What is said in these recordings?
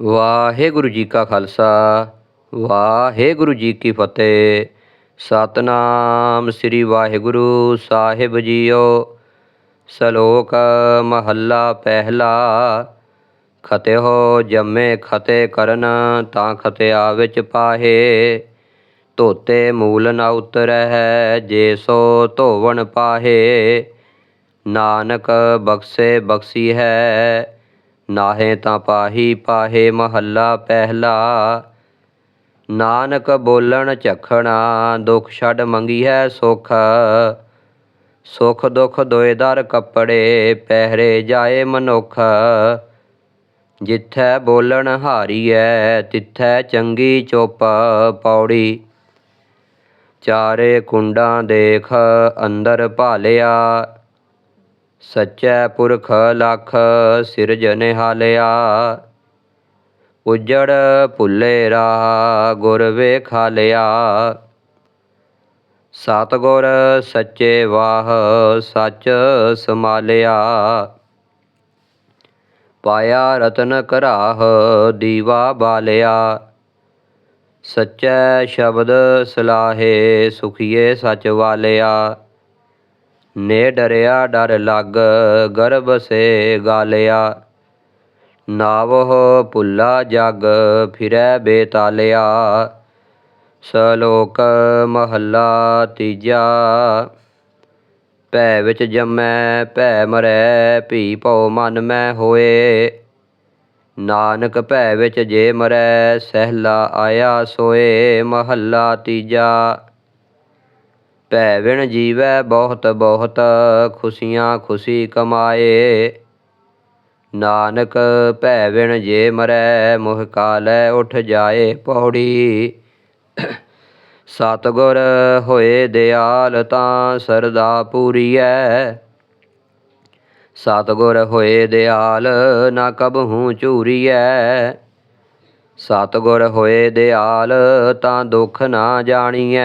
ਵਾਹਿਗੁਰੂ ਜੀ ਕਾ ਖਾਲਸਾ, ਵਾਹਿਗੁਰੂ ਜੀ ਕੀ ਫਤਿਹ। ਸਤਨਾਮ ਸ੍ਰੀ ਵਾਹਿਗੁਰੂ ਸਾਹਿਬ ਜੀਓ। ਸ਼ਲੋਕ ਮਹੱਲਾ ਪਹਿਲਾ ਖਤਿਓ ਜੰਮੇ ਖਤੇ ਕਰਨ ਤਾਂ ਖਤਿਆ ਵਿੱਚ ਪਾਹੇ। ਧੋਤੇ ਮੂਲ ਨ ਉਤਰੈ ਹੈ ਜੇ ਸੋ ਧੋਵਣ ਪਾਹੇ। ਨਾਨਕ ਬਖਸ਼ੇ ਬਖਸ਼ੀ ਹੈ ਨਾਹੇ ਤਾਂ ਪਾਹੀ ਪਾਹੇ ਮਹੱਲਾ ਪਹਿਲਾ। ਨਾਨਕ ਬੋਲਣ ਝਖਣਾ, ਦੁਖ ਛੱਡ ਮੰਗੀ ਹੈ ਸੁਖ। ਸੁਖ ਦੁਖ ਦੋਇਦਰ ਕੱਪੜੇ, ਪਹਿਰੇ ਜਾਏ ਮਨੁੱਖ। ਜਿੱਥੈ ਬੋਲਣ ਹਾਰੀਐ, ਤਿੱਥੈ ਚੰਗੀ ਚੁੱਪ ਪੌੜੀ। ਚਾਰੇ ਕੁੰਡਾਂ ਦੇਖ ਅੰਦਰ ਭਾਲਿਆ ਸੱਚੈ ਪੁਰਖ ਲਖ ਸਿਰਜਨਹਾਲਿਆ ਉਜੜ ਭੁੱਲੇ ਰਾ ਗੁਰ ਵੇਖਾਲਿਆ ਸਤਿਗੁਰ ਸੱਚੇ ਵਾਹ ਸੱਚ ਸਮਾਲਿਆ ਪਾਇਆ ਰਤਨ ਘਰਾਹ ਦੀਵਾ ਬਾਲਿਆ ਸੱਚੈ ਸ਼ਬਦ ਸਲਾਹੇ ਸੁਖੀਏ ਸਚ ਵਾਲਿਆ ਨੇ ਡਰਿਆ ਡਰ ਲੱਗ, ਗਰਭ ਸੇ ਗਾਲਿਆ। ਨਾਵਹ ਭੁੱਲਾ ਜਗ, ਫਿਰੈ ਬੇਤਾਲਿਆ। ਸਲੋਕ ਮਹੱਲਾ ਤੀਜਾ। ਭੈ ਵਿੱਚ ਜੰਮੈ, ਭੈ ਮਰੈ, ਭੀ ਭਉ ਮਨ ਮੈਂ ਹੋਏ। ਨਾਨਕ ਭੈ ਵਿੱਚ ਜੇ ਮਰੈ, ਸਹਿਲਾ ਆਇਆ ਸੋਏ। ਮਹੱਲਾ ਤੀਜਾ। ਭੈ ਵਿਣ ਜੀਵੈ ਬਹੁਤ ਬਹੁਤ, ਖੁਸ਼ੀਆਂ ਖੁਸ਼ੀ ਕਮਾਏ। ਨਾਨਕ ਭੈ ਵਿਣ ਜੇ ਮਰੈ, ਮੁਹ ਕਾਲੈ ਉਠ ਜਾਏ ਪੌੜੀ। ਸਤਗੁਰ ਹੋਏ ਦਿਆਲ ਤਾਂ ਸਰਦਾ ਪੂਰੀਐ। ਸਤਗੁਰ ਹੋਏ ਦਿਆਲ ਨਾ ਕਬਹੂ ਝੂਰੀਐ। ਸਤਗੁਰ ਹੋਏ ਦਿਆਲ ਤਾਂ ਦੁੱਖ ਨਾ ਜਾਣੀਐ।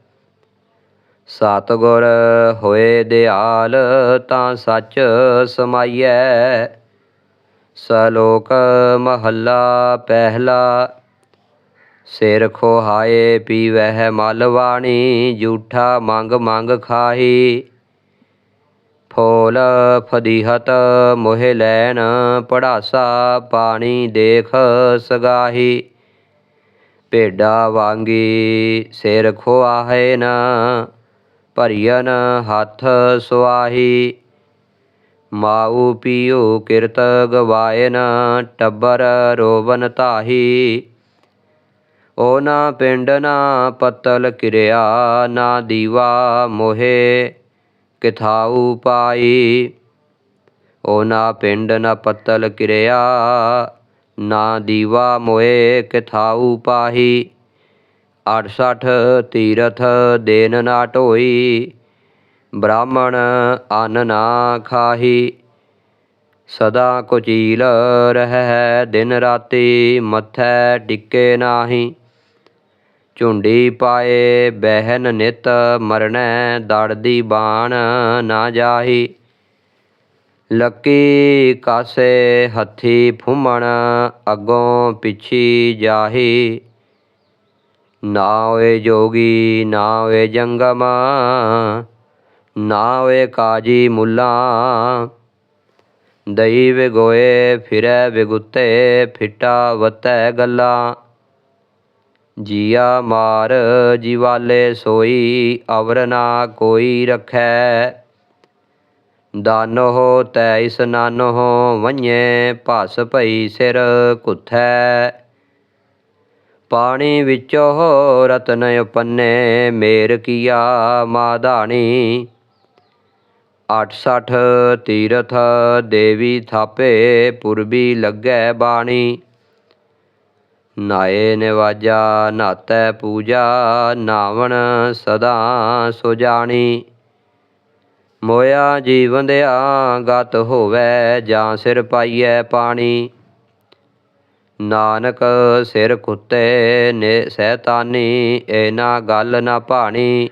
ਸਤਗੁਰ ਹੋਏ ਦਿਆਲ ਤਾਂ ਸੱਚ ਸਮਾਈਐ। ਸਲੋਕ ਮਹੱਲਾ ਪਹਿਲਾ, ਸਿਰ ਖੋਹਾਏ ਪੀਵਹਿ ਮਲ ਵਾਣੀ, ਝੂਠਾ ਮੰਗ ਮੰਗ ਖਾਹੀ। ਫੋਲ ਫਦੀਹਤ ਮੋਹਿ ਲੈਣ, ਪੜਾਸਾ ਪਾਣੀ ਦੇਖ ਸਗਾਹੀ। ਭੇਡਾ ਵਾਂਗੀ ਸਿਰ ਖੋਆਹੇ ਨ ਭਰੀਅਨ ਹੱਥ ਸੁਆਹੀ। ਮਾਉ ਪੀਉ ਕਿਰਤ ਗਵਾਇਨ ਟੱਬਰ ਰੋਵਨ ਤਾਹੀ ਓ ਨਾ ਪਿੰਡ ਨਾ ਪਤਲ ਕਿਰਿਆ, ਨਾ ਦੀਵਾ ਮੋਹੇ, ਕਿਥਾਉ ਪਾਈ। ਓ ਨਾ ਪਿੰਡ ਨਾ ਪਤਲ ਕਿਰਿਆ, ਨਾ ਦੀਵਾ ਮੋਏ ਕਿਥਾਉ ਪਾਹੀ। 68 ਤੀਰਥ ਦੇਨ ਨਾ ਢੋਈ, ਬ੍ਰਾਹਮਣ ਅੰਨ ਨਾ ਖਾਹੀ, ਸਦਾ ਕੁਚੀਲ ਰਹਿ ਦਿਨ ਰਾਤੀ, ਮੱਥੈ ਟਿੱਕੇ ਨਾਹੀ। ਝੁੰਡੀ ਪਾਏ ਬਹਿਨ ਨਿਤ ਮਰਣੈ ਦੜਦੀ ਬਾਣ ਨਾ ਜਾਹੀ। ਲੱਕੀ ਕਾਸੇ ਹੱਥੀ ਫੁੰਮਣ, ਅੱਗੋਂ ਪਿੱਛੀ ਜਾਹੀ। ਨਾ ਹੋਏ ਜੋਗੀ, ਨਾ ਹੋਏ ਜੰਗਮ, ਨਾ ਹੋਏ ਕਾਜੀ ਮੁੱਲਾ। ਦਈ ਵਿਗੋਏ, ਫਿਰੈ ਵਿਗੁੱਤੇ, ਫਿੱਟਾ ਵਤੈ ਗੱਲਾਂ। ਜੀਆ ਮਾਰ, ਜੀਵਾਲੇ ਸੋਈ, ਅਵਰ ਨਾ ਕੋਈ ਰਖੈ। ਦਾਨੋ ਤੈ ਇਸ ਨਾਨੋ ਵੰਨੇ ਭਸ ਭਈ ਸਿਰ ਕੁਥੈ। ਪਾਣੀ ਵਿੱਚੋ ਰਤਨ ਉਪੰਨੇ, ਮੇਰ ਕੀਆ ਮਾਧਾਣੀ। 68 ਤੀਰਥ ਦੇਵੀ ਥਾਪੇ, ਪੁਰਬੀ ਲੱਗੈ ਬਾਣੀ। ਨਾਏ ਨਿਵਾਜਾ, ਨਾਤੈ ਪੂਜਾ, ਨਾਵਣ ਸਦਾ ਸੁਜਾਣੀ। ਮੋਇਆ ਜੀਵਨ ਦਿਆ, ਗਤ ਹੋਵੇ ਜਾਂ ਸਿਰ ਪਾਈਐ ਪਾਣੀ। ਨਾਨਕ ਸਿਰ ਕੁੱਤੇ ਨੇ ਸੈਤਾਨੀ ਐਨਾ ਗੱਲ ਨਾ ਭਾਣੀ।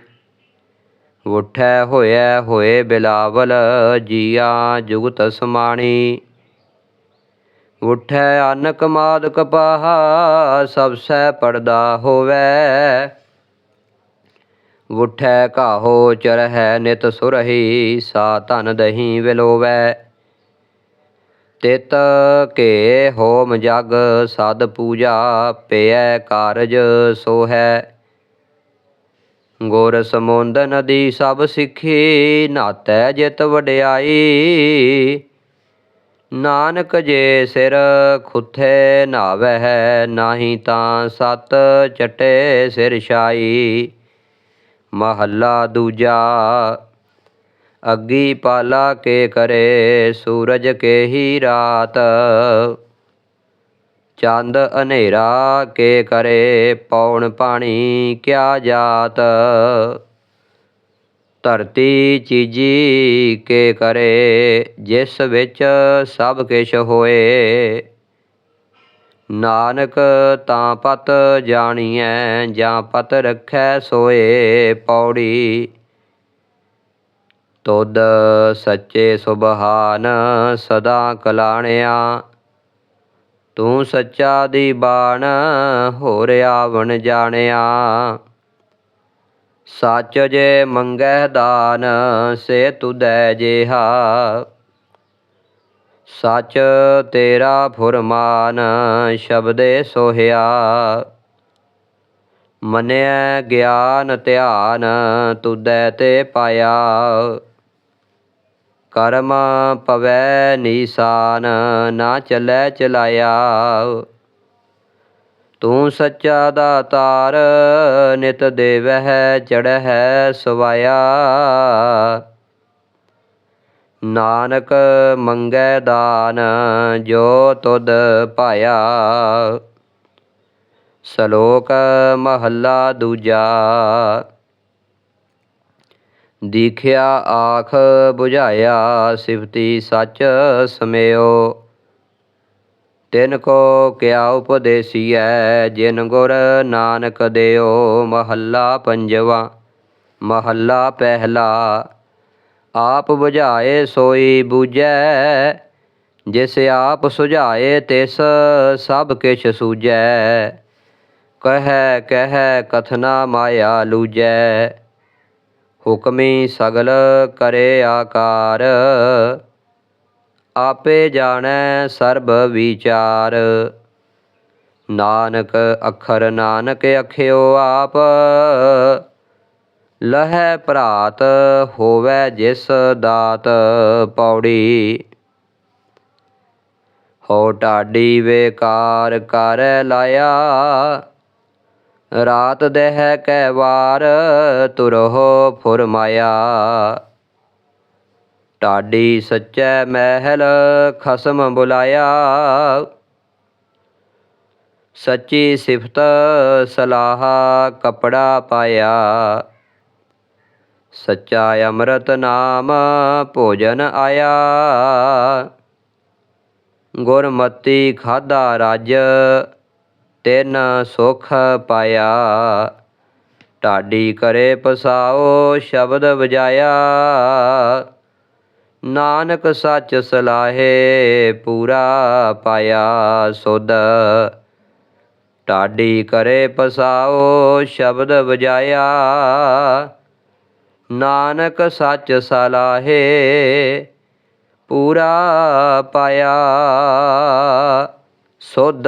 ਉਠੈ ਹੋਇਐ ਹੋਏ ਬਿਲਾਵਲ, ਜੀਆ ਜੁਗਤ ਸਮਾਣੀ। ਉਠੈ ਅਨਕ ਕਮਾਦ ਕਪਾਹ ਸਭ ਸੈ ਪੜਦਾ ਹੋਵੇ। ਉਠੈ ਕਾਹੋ ਚਰਹਿ ਨਿਤ ਸੁਰਹੀ, ਸਾ ਧਨ ਦਹੀਂ ਵਿਲੋਵੈ। ਤਿਤ ਕੇ ਹੋਮ ਜਗ ਸਦ ਪੂਜਾ ਪਿਐ ਕਾਰਜ ਸੋਹੈ। ਗੁਰ ਸਮੁੰਦ ਨਦੀ ਸਭ ਸਿੱਖੀ ਨਾਤੈ ਜਿਤ ਵਡਿਆਈ। ਨਾਨਕ ਜੇ ਸਿਰ ਖੁੱਥੇ ਨਾਵਹਿ, ਨਾਹੀ ਤਾਂ ਸਤ ਚਟੇ ਸਿਰ ਛਾਈ। ਮਹੱਲਾ ਦੂਜਾ ਅੱਗੀ ਪਾਲਾ ਕੇ ਕਰੇ ਸੂਰਜ ਕੇ ਹੀ ਰਾਤ। ਚੰਦ ਹਨੇਰਾ ਕੇ ਕਰੇ ਪੌਣ ਪਾਣੀ ਕਿਆ ਜਾਤ। ਧਰਤੀ ਚੀਜੀ ਕੇ ਕਰੇ ਜਿਸ ਵਿੱਚ ਸਭ ਕਿਛ ਹੋਏ। ਨਾਨਕ ਤਾਂ ਪਤ ਜਾਣੀਐ ਜਾਂ ਪਤ ਰੱਖੈ ਸੋਏ ਪੌੜੀ। ਤੁਧ ਸੱਚੇ ਸੁਭਾਨ ਸਦਾ ਕਲਾਣਿਆ। ਤੂੰ ਸੱਚਾ ਦੀ ਬਾਣ ਹੋਰ ਆਵਣ ਜਾਣਿਆ। ਸੱਚ ਜੇ ਮੰਗੈ ਦਾਨ, ਸੇ ਤੁਦੈ ਜੇਹਾ। ਸੱਚ ਤੇਰਾ ਫੁਰਮਾਨ, ਸ਼ਬਦੇ ਸੋਹਿਆ। ਮਨਿਆ ਗਿਆਨ ਧਿਆਨ ਤੁਦੈ ਤੇ ਪਾਇਆ। ਕਰਮ ਪਵੈ ਨੀਸਾਨ, ਨਾ ਚਲੈ ਚਲਾਇਆ ਤੂੰ ਸੱਚਾ ਦਾਤਾਰ, ਨਿਤ ਦੇਵਹਿ, ਚੜਹਿ ਸਵਾਇਆ। ਨਾਨਕ ਮੰਗੈ ਦਾਨ, ਜੋ ਤੁਧ ਪਾਇਆ। ਸ਼ਲੋਕ ਮਹੱਲਾ ਦੂਜਾ। ਦੀਖਿਆ ਆਖ 부ਝਾਇਆ ਸਿਫਤੀ ਸੱਚ ਸਮਿਓ ਤਿਨ ਕੋ ਕਿਆ ਉਪਦੇਸੀਐ ਜਿਨ ਗੁਰ ਨਾਨਕ ਦਿਓ ਮਹੱਲਾ ਪੰਜਵਾ ਮਹੱਲਾ ਪਹਿਲਾ ਆਪ 부ਝਾਏ ਸੋਈ ਬੂਝੈ ਜਿਸ ਆਪ ਸੁਝਾਏ ਤਿਸ ਸਭ ਕਿਛ ਸੂਝੈ ਕਹੈ ਕਹੈ ਕਥਨਾ ਮਾਇਆ ਲੂਜੈ ਹੁਕਮੀ ਸਗਲ ਕਰੇ ਆਕਾਰ, ਆਪੇ ਜਾਣੈ ਸਰਬ ਵਿਚਾਰ। ਨਾਨਕ ਅਖਰ ਨਾਨਕ ਅਖਿਓ ਆਪ, ਲਹੈ ਭਰਾਤ ਹੋਵੇ ਜਿਸ ਦਾਤ ਪੌੜੀ। ਹੋ ਢਾਡੀ ਵੇਕਾਰ ਕਰ ਲਾਇਆ ਰਾਤ ਦਹਿ ਕੈ ਵਾਰ ਤੁਰਹੁ ਫੁਰਮਾਇਆ। ਢਾਡੀ ਸੱਚੈ ਮਹਿਲ ਖਸਮ ਬੁਲਾਇਆ। ਸੱਚੀ ਸਿਫਤ ਸਲਾਹ ਕਪੜਾ ਪਾਇਆ। ਸੱਚਾ ਅੰਮ੍ਰਿਤ ਨਾਮ ਭੋਜਨ ਆਇਆ। ਗੁਰਮਤੀ ਖਾਦਾ ਰਾਜ ਤਿਨ ਸੁਖ ਪਾਇਆ। ਢਾਡੀ ਕਰੇ ਪਸਾਓ ਸ਼ਬਦ ਵਜਾਇਆ। ਨਾਨਕ ਸੱਚ ਸਲਾਹੇ ਪੂਰਾ ਪਾਇਆ ਸੁਧ। ਢਾਡੀ ਕਰੇ ਪਸਾਓ ਸ਼ਬਦ ਵਜਾਇਆ। ਨਾਨਕ ਸੱਚ ਸਲਾਹੇ ਪੂਰਾ ਪਾਇਆ। ਸੁਧ।